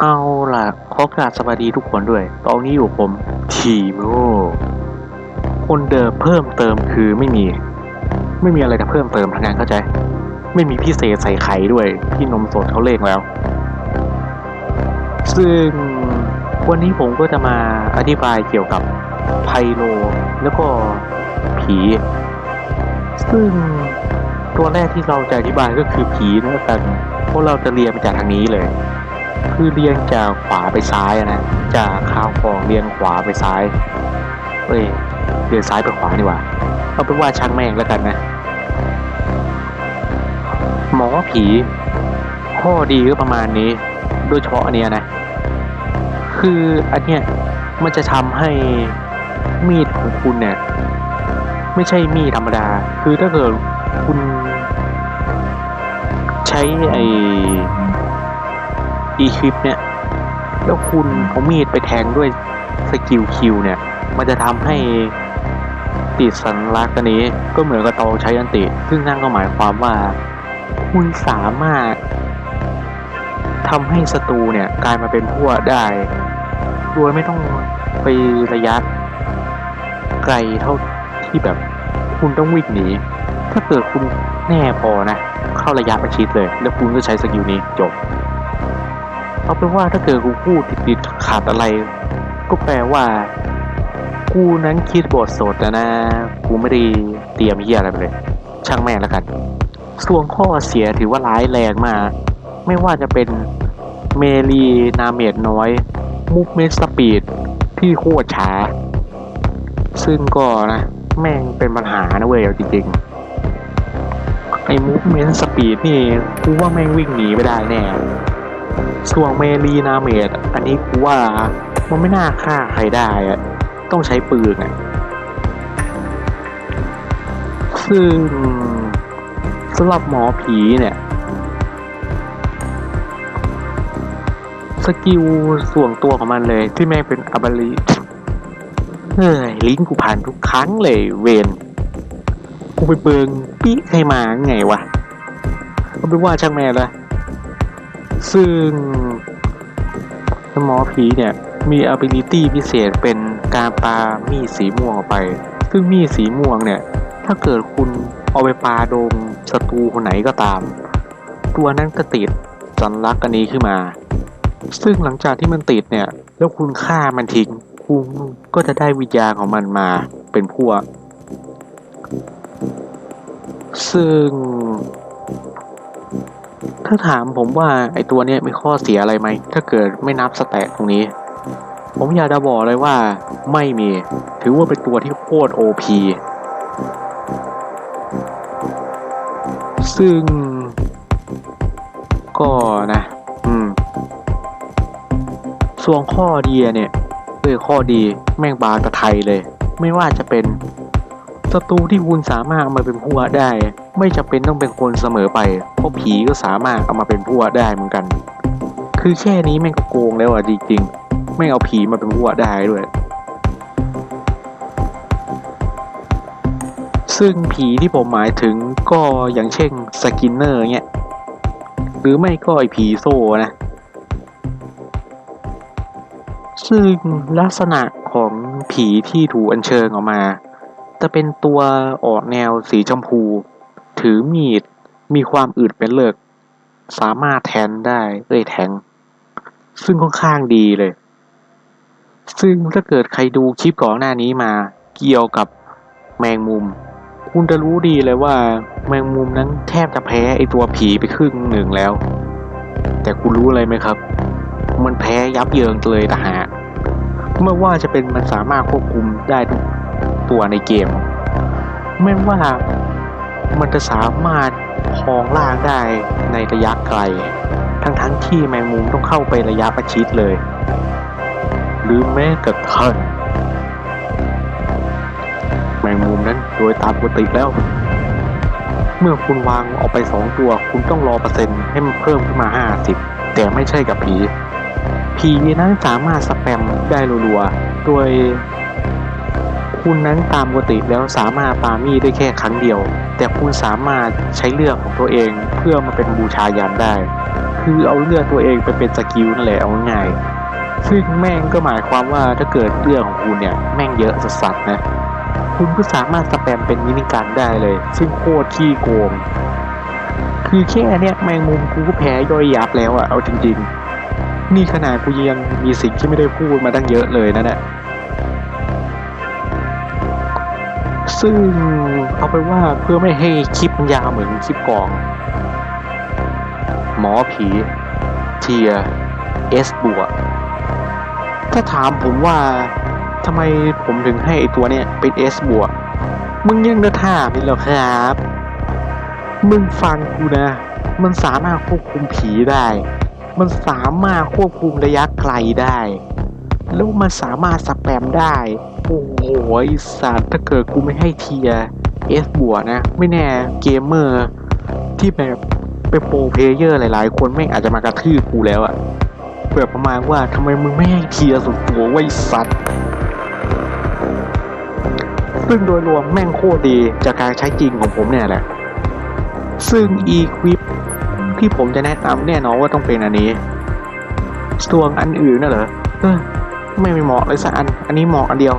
เอาล่ะขอกราบสวัสดีทุกคนด้วย ตอนนี้อยู่ผมทีโมคนเดิมเพิ่มเติมคือไม่มี ไม่มีอะไรจะเพิ่มเติมทางงานเข้าใจ ไม่มีพิเศษใส่ไข่ด้วยที่นมสดเขาเลขแล้ว ซึ่งวันนี้ผมก็จะมาอธิบายเกี่ยวกับไพโลแล้วก็ผี ซึ่งตัวแรกที่เราจะอธิบายก็คือผีนะกันเพราะเราจะเรียนมาจากทางนี้เลย คือเรียงจากขวาไปซ้ายนะจากข้าวของเรียงขวาไปซ้ายเอ้ยเรียงซ้ายไปขวาดีกว่าเอาเป็นว่าช่างแม่งแล้วกันนะหมอผี ข้อดีก็ประมาณนี้ โดยเฉพาะอันเนี้ยนะ คืออันเนี้ยมันจะทำให้มีดของคุณเนี่ยไม่ใช่มีดธรรมดา คือถ้าเกิดคุณใช้ไอ อีคลิปเนี่ย แล้วคุณเอามีดไปแทงด้วยสกิลคิวเนี่ย มันจะทำให้ติดสัญลักษณ์อันนี้ก็เหมือนกับตอนใช้อันติ ซึ่งนั่นก็หมายความว่า คุณสามารถทำให้ศัตรูเนี่ยกลายมาเป็นพวกได้ โดยไม่ต้องไประยะไกลเท่าที่แบบ คุณต้องวิ่งหนี ถ้าเกิดคุณแน่พอนะ เข้าระยะประชิดเลย แล้วคุณก็ใช้สกิลนี้จบ เอาเป็นว่าถ้าเกิดกูพูดติดๆขาดอะไร ก็แปลว่า กูนั้นคิดบทสดนะนะกูไม่ได้เตรียมเฮียอะไรไปเลย ช่างแม่งแล้วกัน ส่วนข้อเสียถือว่าร้ายแรงมาก ไม่ว่าจะเป็นเมลีนาเมดน้อยมุกเมสสปีดที่โคตรช้า ซึ่งก็นะ แม่งเป็นปัญหานะเว้ยจริงๆ ไอ้มูฟเมนต์สปีดนี่กูว่าแม่งวิ่งหนีไม่ได้แน่ ส่วนเมลีนาเมดอันนี้กูว่ามันไม่น่าฆ่าใครได้อะต้องใช้ปืนอะซึ่งสำหรับหมอผีเนี่ย สกิลส่วนตัวของมันเลยที่แม่งเป็นอบลิเฮ้ยลิ้นกูผ่านทุกครั้งเลยเวนกูไปเบิงปี้ใครมาไงวะเอาเป็นว่าช่างแม่ละ ซึ่งหมอผีเนี่ยมี ability พิเศษเป็นการปามีดสีม่วงออกไป ซึ่งมีดสีม่วงเนี่ย ถ้าเกิดคุณเอาไปปาโดนศัตรูคนไหนก็ตาม ตัวนั้นก็ติดสัญลักษณ์อันนี้ขึ้นมา ซึ่งหลังจากที่มันติดเนี่ย แล้วคุณฆ่ามันทิ้ง คุณก็จะได้วิญญาณของมันมาเป็นพวก ซึ่ง ถ้าถามผมว่าไอตัวเนี้ยมีข้อเสียอะไรไหม ถ้าเกิดไม่นับสแตทตรงนี้ ผมอยากจะบอกเลยว่าไม่มี ถือว่าเป็นตัวที่โคตรโอพีซึ่ง ก็นะ อืม ส่วนข้อดีเนี่ยเออข้อดีแม่งบาตะไทยเลย ไม่ว่าจะเป็น ศัตรูที่คุณสามารถเอามาเป็นพวกได้ ไม่จำเป็นต้องเป็นคนเสมอไป เพราะผีก็สามารถเอามาเป็นพวกได้เหมือนกัน คือแค่นี้แม่งก็โกงแล้วอะจริงๆ ไม่งเอาผีมาเป็นพวกได้ด้วย ซึ่งผีที่ผมหมายถึงก็อย่างเช่นสกินเนอร์เงี้ย หรือไม่ก็ไอผีโซ่นะ ซึ่งลักษณะของผีที่ถูกอัญเชิญออกมา จะเป็นตัวออกแนวสีชมพู ถือมีด มีความอืดเป็นเลิก สามารถแทนได้เอ้ยแทง ซึ่งค่อนข้างดีเลย ซึ่งถ้าเกิดใครดูคลิปก่อนหน้านี้มา เกี่ยวกับแมงมุม คุณจะรู้ดีเลยว่า แมงมุมนั้นแทบจะแพ้ไอตัวผีไปครึ่งหนึ่งแล้ว แต่คุณรู้อะไรไหมครับ มันแพ้ยับเยินเลยนะฮะไม่ว่าจะเป็นมันสามารถควบคุมได้ทุก ตัวในเกม ไม่ว่ามันจะสามารถครองล่างได้ในระยะไกล ทั้งๆทที่แมงมุมต้องเข้าไประยะประชิดเลย หรือแม้กระทั่งแมงมุมนั้นโดยตามปกติแล้ว เมื่อคุณวางออกไปสองตัว คุณต้องรอเปอร์เซ็นต์ให้มันเพิ่มขึ้นมาห้าสิบแต่ไม่ใช่กับผีผีนั้นสามารถสแปมได้รัวๆ โดย คุณนั้นตามปกติแล้วสามารถปามีได้แค่ครั้งเดียว แต่คุณสามารถใช้เลือกของตัวเองเพื่อมาเป็นบูชายันได้ คือเอาเลือดตัวเองไปเป็นสกิลนั่นแหละเอาง่ายซึ่งแม่งก็หมายความว่าถ้าเกิดเรื่องของคุณเนี่ยแม่งเยอะสัสๆนะคุณก็สามารถสแปมเป็นมินิการได้เลย ซึ่งโคตรขี้โกง คือแค่เนี้ยแมงมุมกูก็แพ้ย่อยยับแล้วอะเอาจริง ๆ นี่ขนาดกูยังมีสิ่งที่ไม่ได้พูดมาตั้งเยอะเลยนะเนี่ย ซึ่งเอาไปว่าเพื่อไม่ให้คลิปยาวเหมือนคลิปกอง หมอผีเทียเอสบวกถ้าถามผมว่าทำไมผมถึงให้ไอตัวเนี้ยเป็นเอสบวกมึงยังจะถามอีกเหรอครับ มึงฟังกูนะ มันสามารถควบคุมผีได้ มันสามารถควบคุมระยะไกลได้ แล้วมันสามารถสแปมได้ โอ้โหไอสัตว์ถ้าเกิดกูไม่ให้เทียเอสบวกนะ ไม่แน่เกมเมอร์ที่แบบเป็นโปรเพลเยอร์หลายๆ คนไม่งอาจจะมากระทืบกูแล้วอะแบบประมาณว่าทำไมมึงไม่ให้เทียสุดตัวไว้สัตว์ซึ่งโดยรวมแม่งโคตรดีจากการใช้จริงของผมเนี่ยแหละ ซึ่ง e-quip ที่ผมจะแนะนำแน่นอนว่าต้องเป็นอันนี้ส่วนอันอื่นน่ะเหรออ ไม่เหมาะเลยสักอัน อันนี้เหมาะอันเดียว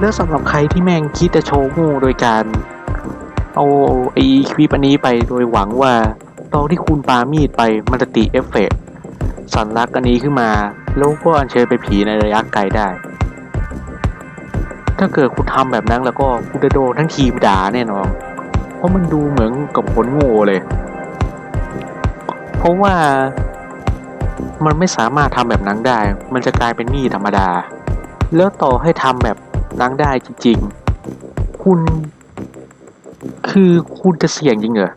แล้วสำหรับใครที่แม่งคิดจะโชว์ง่โดยการ เอาไอ้คลิปอันนี้ไปโดยหวังว่าตอนที่คุณปามีดไปมันจะติเอฟเฟกต์สัญลักษณ์อันนี้ขึ้นมา แล้วก็อัญเชิญไปผีในระยะไกลได้ ถ้าเกิดคุณทำแบบนั้นแล้วก็คุณจะโดนทั้งทีมด่าแน่นอน เพราะมันดูเหมือนกับผลโง่เลย เพราะว่า มันไม่สามารถทำแบบนั้นได้ มันจะกลายเป็นมีดธรรมดา แล้วต่อให้ทำแบบนั้นได้จริงๆ คุณ คือคุณจะเสี่ยงจริงเหรอ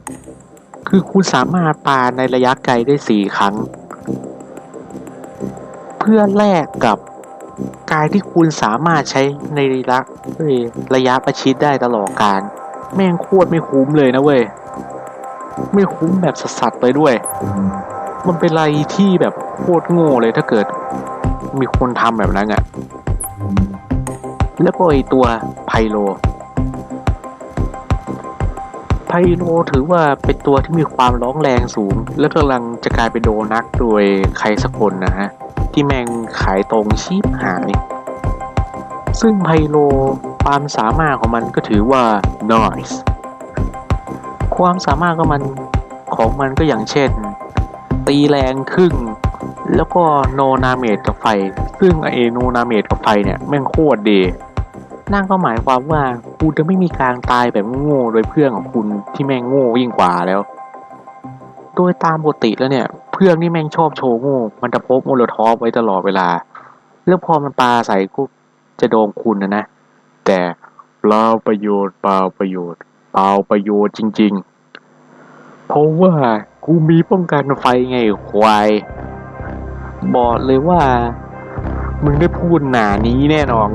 คือคุณสามารถปาในระยะไกลได้สี่ครั้ง เพื่อแลกกับการที่คุณสามารถใช้ในระยะระยะประชิดได้ตลอดการ แม่งโคตรไม่คุ้มเลยนะเว้ย ไม่คุ้มแบบสัสๆเลยด้วย มันเป็นอะไรที่แบบโคตรโง่เลยถ้าเกิดมีคนทำแบบนั้นอะ่ะ แล้วก็ไอตัวไพโล ไพโลถือว่าเป็นตัวที่มีความร้องแรงสูง และกำลังจะกลายเป็นโดนักโดยใครสักคนนะฮะ ที่แม่งขายตรงชีพหาย ซึ่งไพโลความสามารถของมันก็ถือว่า noise ความสามารถของมันของมันก็อย่างเช่น ตีแรงครึ่ง แล้วก็โนนาเมตกับไฟ ซึ่งไอโนนาเมตกับไฟเนี่ยแม่งโคตรดีนั่นก็หมายความว่าคุณจะไม่มีการตายแบบโง่โดยเพื่อนของคุณที่แม่งโง่ยิ่งกว่าแล้ว โดยตามปกติแล้วเนี่ย เพื่อนนี่แม่งชอบโชว์โง่ มันจะพกโมโลทอฟไว้ตลอดเวลา แล้วพอมันปาใส่ก็จะโดนคุณนะนะ แต่เปล่าประโยชน์เปล่าประโยชน์เปล่าประโยชน์จริงๆ เพราะว่า กูมีป้องกันไฟไงควาย บอกเลยว่า มึงได้พูดหนานี้แน่นอน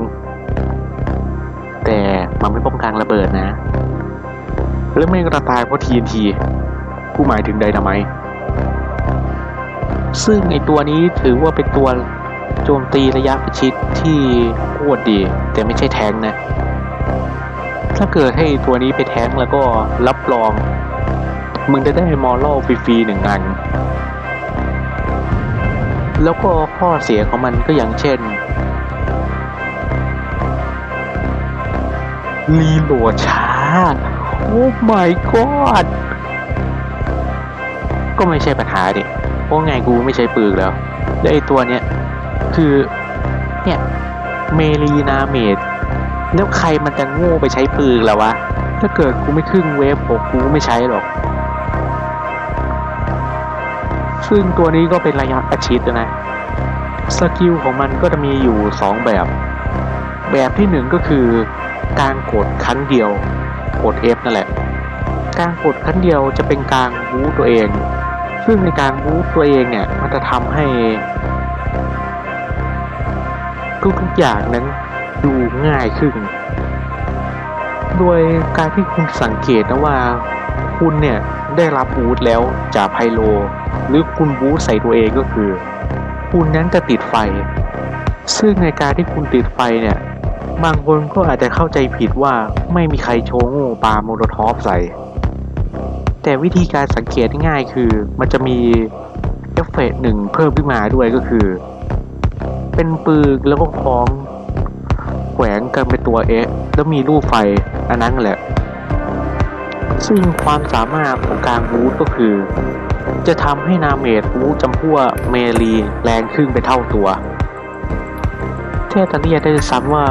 แต่มันไม่ป้องกันระเบิดนะ แล้วไม่กระตายเพราะ TNT กูหมายถึงไดนาไมซึ่งไอตัวนี้ถือว่าเป็นตัวโจมตีระยะประชิดที่โคตรดี แต่ไม่ใช่แทงนะ ถ้าเกิดให้ตัวนี้ไปแทงแล้วก็รับรอง มึงจะได้มอลโลฟรีๆหนึ่งอัน แล้วก็ข้อเสียของมันก็อย่างเช่น รีโหลดช้า โอ้ my god ก็ไม่ใช่ปัญหาดิเพราะไงกูไม่ใช้ปืนแล้ว และไอตัวเนี้ย คือ เนี่ย เมลีนาเมดแล้วใครมันจะโง่ไปใช้ปืนแล้ววะ ถ้าเกิดกูไม่ครึ่งเวฟผมกูไม่ใช้หรอก ซึ่งตัวนี้ก็เป็นระยะประชิดนะ สกิลของมันก็จะมีอยู่สองแบบ แบบที่หนึ่งก็คือ การกดครั้งเดียว กด F นั่นแหละ การกดครั้งเดียวจะเป็นการบูตตัวเอง ซึ่งในการบูตตัวเองเนี่ย มันจะทำให้ ทุกๆอย่างนั้นดูง่ายขึ้น โดยการที่คุณสังเกตนะว่า คุณเนี่ยได้รับบูตแล้วจากไพโล หรือคุณบูตใส่ตัวเองก็คือ คุณนั้นจะติดไฟ ซึ่งในการที่คุณติดไฟเนี่ย บางคนก็อาจจะเข้าใจผิดว่าไม่มีใครโชว์โง่ปาโมโลทอฟใส่ แต่วิธีการสังเกตง่ายคือมันจะมีอฟเฟกหนึ่งเพิ่มขึ้นมาด้วยก็คือ เป็นปืนแล้วก็คล้องแขวนกันเป็นตัวเอแล้วมีรูปไฟอันนั้นแหละซึ่งความสามารถของการบูทก็คือ จะทำให้นาเมดบูจำพวกเมลีแรงขึ้นไปเท่าตัวแค่จะเรียได้ซ้ำว่า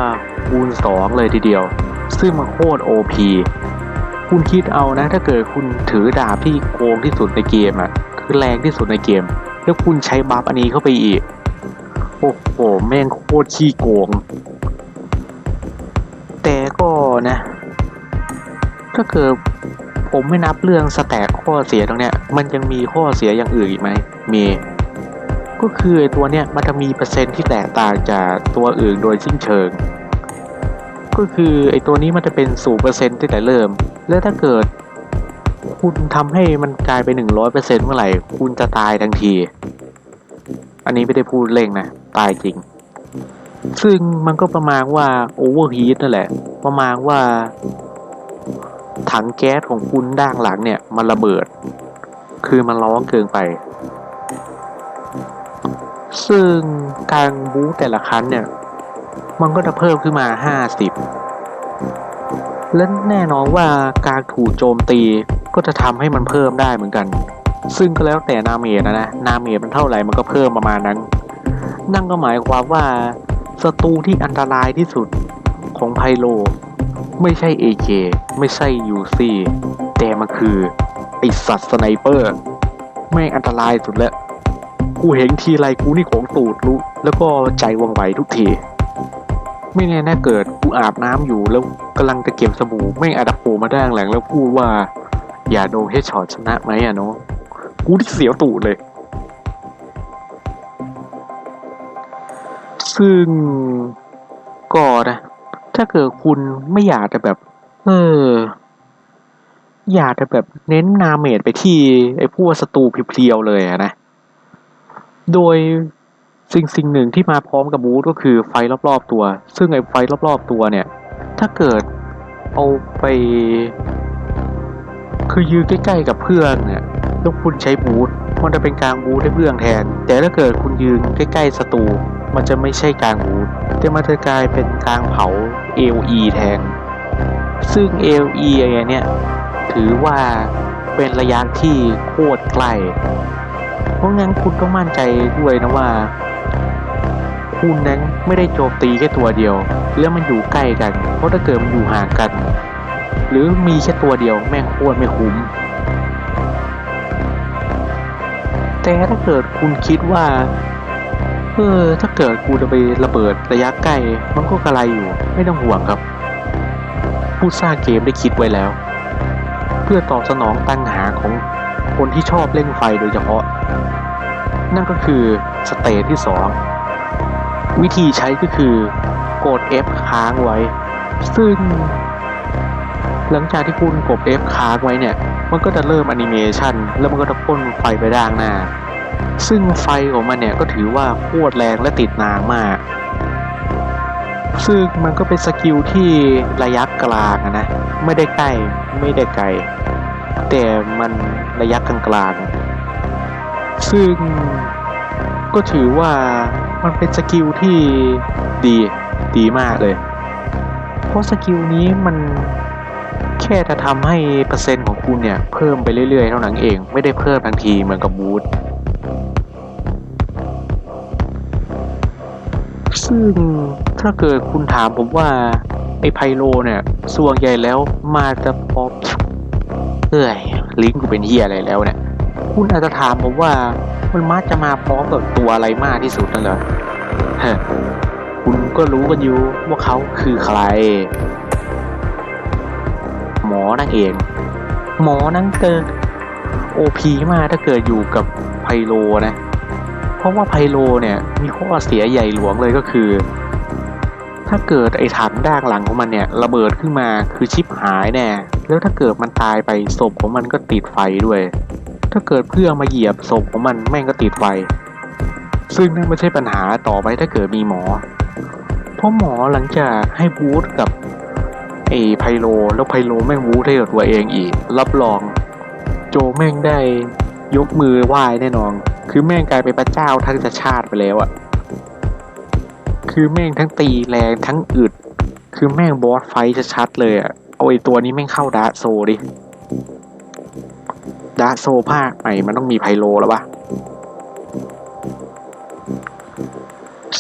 คูณสองเลยทีเดียว ซึ่งมันโคตรโอพีคุณคิดเอานะ ถ้าเกิดคุณถือดาบที่โกงที่สุดในเกมอะ คือแรงที่สุดในเกม แล้วคุณใช้บัฟอันนี้เข้าไปอีก โอ้โห แม่งโคตรขี้โกง แต่ก็นะ ถ้าเกิด ผมไม่นับเรื่องสแต็กข้อเสียตรงเนี้ย มันยังมีข้อเสียอย่างอื่นอีกไหมมี ก็คือไอ้ตัวเนี้ยมันจะมีเปอร์เซ็นต์ที่แตกต่างจากตัวอื่นโดยสิ้นเชิง ก็คือไอ้ตัวนี้มันจะเป็นศูนย์เปอร์เซ็นต์ตั้งแต่เริ่ม แล้วถ้าเกิด คุณทำให้มันกลายเป็นหนึ่งร้อยเปอร์เซ็นต์เมื่อไหร่ คุณจะตายทันที อันนี้ไม่ได้พูดเล่งนะ ตายจริง ซึ่งมันก็ประมาณว่าโอเวอร์ฮีทนั่นแหละ ประมาณว่า ถังแก๊สของคุณด้านหลังเนี่ย มันระเบิด คือมันร้อนเกินไป ซึ่งการบูสต์แต่ละครั้งเนี่ย มันก็จะเพิ่มขึ้นมา 50 และแน่นอนว่าการถูกโจมตีก็จะทำให้มันเพิ่มได้เหมือนกัน ซึ่งก็แล้วแต่นาเมจนะนะนาเมจมันเท่าไหร่มันก็เพิ่มประมาณนั้น นั่นก็หมายความว่าศัตรูที่อันตรายที่สุดของไพโล ไม่ใช่ AK ไม่ใช่ UC แต่มันคือ ไอสัตว์สไนเปอร์ แม่งอันตรายสุดแล้ว กูเห็นทีไรกูนี่ของตูดรู้แล้วก็ใจวังไหวทุกที ไม่แน่น่าเกิดกูอาบน้ำอยู่แล้วกำลังจะเก็บสบู่แม่งอาดับโผมาด้านหลังแล้วพูดว่า อย่าโดนเฮดช็อตชนะไหมอะเนาะกูที่เสียวตูดเลย ซึ่งก็นะ ถ้าเกิดคุณไม่อยากจะแบบ เออ อยากจะแบบเน้นนาเมจไปที่ไอ้พวกศัตรูเพียวๆเลยนะ โดยสิ่งสิ่งหนึ่งที่มาพร้อมกับบูธก็คือไฟรอบๆตัว ซึ่งไอ้ไฟรอบๆตัวเนี่ย ถ้าเกิดเอาไป คือยืนใกล้ๆกับเพื่อนเนี่ยแล้วคุณใช้บูธมันจะเป็นกลารบูธให้เพื่อนแทน แต่ถ้าเกิดคุณยืนใกล้ๆศัตรู มันจะไม่ใช่การบูธแต่มันจะกลายเป็นการเผา AOE แทน ซึ่ง AOE อะไรเนี่ย ถือว่าเป็นระยะที่โคตรใกล้ เพราะงั้นคุณต้องมั่นใจด้วยนะว่า คุณนั้นไม่ได้โจมตีแค่ตัวเดียว แล้วมันอยู่ใกล้กัน เพราะถ้าเกิดมันอยู่ห่างกัน หรือมีแค่ตัวเดียวแม่งโคตรไม่คุ้มแต่ถ้าเกิดคุณคิดว่า เออ ถ้าเกิดกูจะไประเบิดระยะใกล้ มันก็กระไรอยู่ ไม่ต้องห่วงครับ ผู้สร้างเกมได้คิดไว้แล้ว เพื่อตอบสนองตัณหาของคนที่ชอบเล่นไฟโดยเฉพาะ นั่นก็คือสเตจที่ 2 วิธีใช้ก็คือกด F ค้างไว้ ซึ่ง หลังจากที่คุณกด F ค้างไว้เนี่ย มันก็จะเริ่มแอนิเมชันแล้วมันก็จะพ่นไฟไปด้านหน้า ซึ่งไฟของมันเนี่ยก็ถือว่าโคตรแรงและติดนานมาก ซึ่งมันก็เป็นสกิลที่ระยะกลางนะ ไม่ได้ใกล้ไม่ได้ไกล แต่มันระยะกลางๆ ซึ่งก็ถือว่ามันเป็นสกิลที่ดีดีมากเลย เพราะสกิลนี้มันแค่จะทำให้เปอร์เซ็นต์ของคุณเนี่ยเพิ่มไปเรื่อยๆ เท่านั้นเอง ไม่ได้เพิ่มทันทีเหมือนกับบูท ซึ่งถ้าเกิดคุณถามผมว่า ไอ้ไพโลเนี่ยส่วนใหญ่แล้วมาจะพอเอ้ยลิงก์กูเป็นเฮียอะไรแล้วเนี่ย คุณอาจจะถามผมว่ามันมักจะมาพร้อมกับตัวอะไรมากที่สุดนั่นเหรอฮคุณก็รู้กันอยู่ว่าเขาคือใคร หมอนั่นเอง หมอนั่นเกิดโอพีมากถ้าเกิดอยู่กับไพโลนะ เพราะว่าไพโลเนี่ยมีข้อเสียใหญ่หลวงเลยก็คือ ถ้าเกิดไอ้ถังด้านหลังของมันเนี่ยระเบิดขึ้นมาคือชิปหายแน่แล้วถ้าเกิดมันตายไปศพของมันก็ติดไฟด้วย ถ้าเกิดเพื่อนมาเหยียบศพของมันแม่งก็ติดไฟ ซึ่งนั่นไม่ใช่ปัญหาต่อไปถ้าเกิดมีหมอ เพราะหมอหลังจากให้บูธกับไอ้ไพโลแล้วไพโลแม่งบูธให้กับตัวเองอีก รับรอง โจแม่งได้ยกมือไหว้แน่นอน คือแม่งกลายเป็นพระเจ้าทั้งชาติไปแล้วอะคือแม่งทั้งตีแรงทั้งอึด คือแม่งบอสไฟชัดๆเลยอะเอาไอตัวนี้แม่งเข้าดาโซดิดาโซภาคใหม่มันต้องมีไพโลแล้วปะ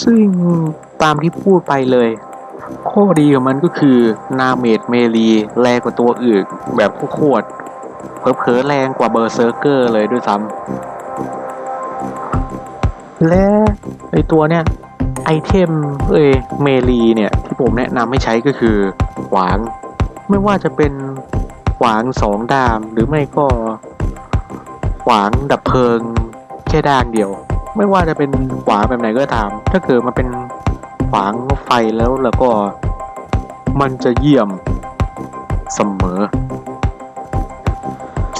ซึ่งตามที่พูดไปเลยข้อดีของมันก็คือนาเมดเมลีแรงกว่าตัวอื่นแบบโคตรๆเผลอแรงกว่าเบอร์เซอร์เกอร์เลยด้วยซ้ำ และไอตัวเนี้ยไอเทมเอยเมลีเนี่ยที่ผมแนะนำให้ใช้ก็คือขวางไม่ว่าจะเป็นขวางสองดามหรือไม่ก็ขวางดับเพลิงแค่ด้านเดียว ไม่ว่าจะเป็นขวางแบบไหนก็ตาม ถ้าเกิดมันเป็นขวางไฟแล้วแล้วก็มันจะเยี่ยมเสมอ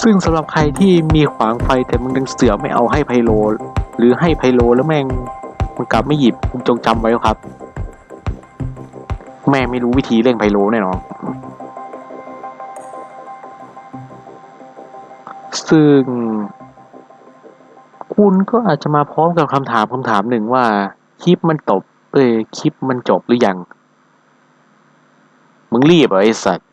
ซึ่งสำหรับใครที่มีขวางไฟแต่มึงดังเสือไม่เอาให้ไพโล หรือให้ไพโลแล้วแม่งมันกลับไม่หยิบคุณจงจำไว้ครับ แม่ไม่รู้วิธีเร่งไพโลแน่นอนซึ่ง คุณก็อาจจะมาพร้อมกับคำถามคำถามหนึ่งว่า คลิปมันจบเอ้ยคลิปมันจบหรือยัง มึงรีบเหรอไอ้สัตว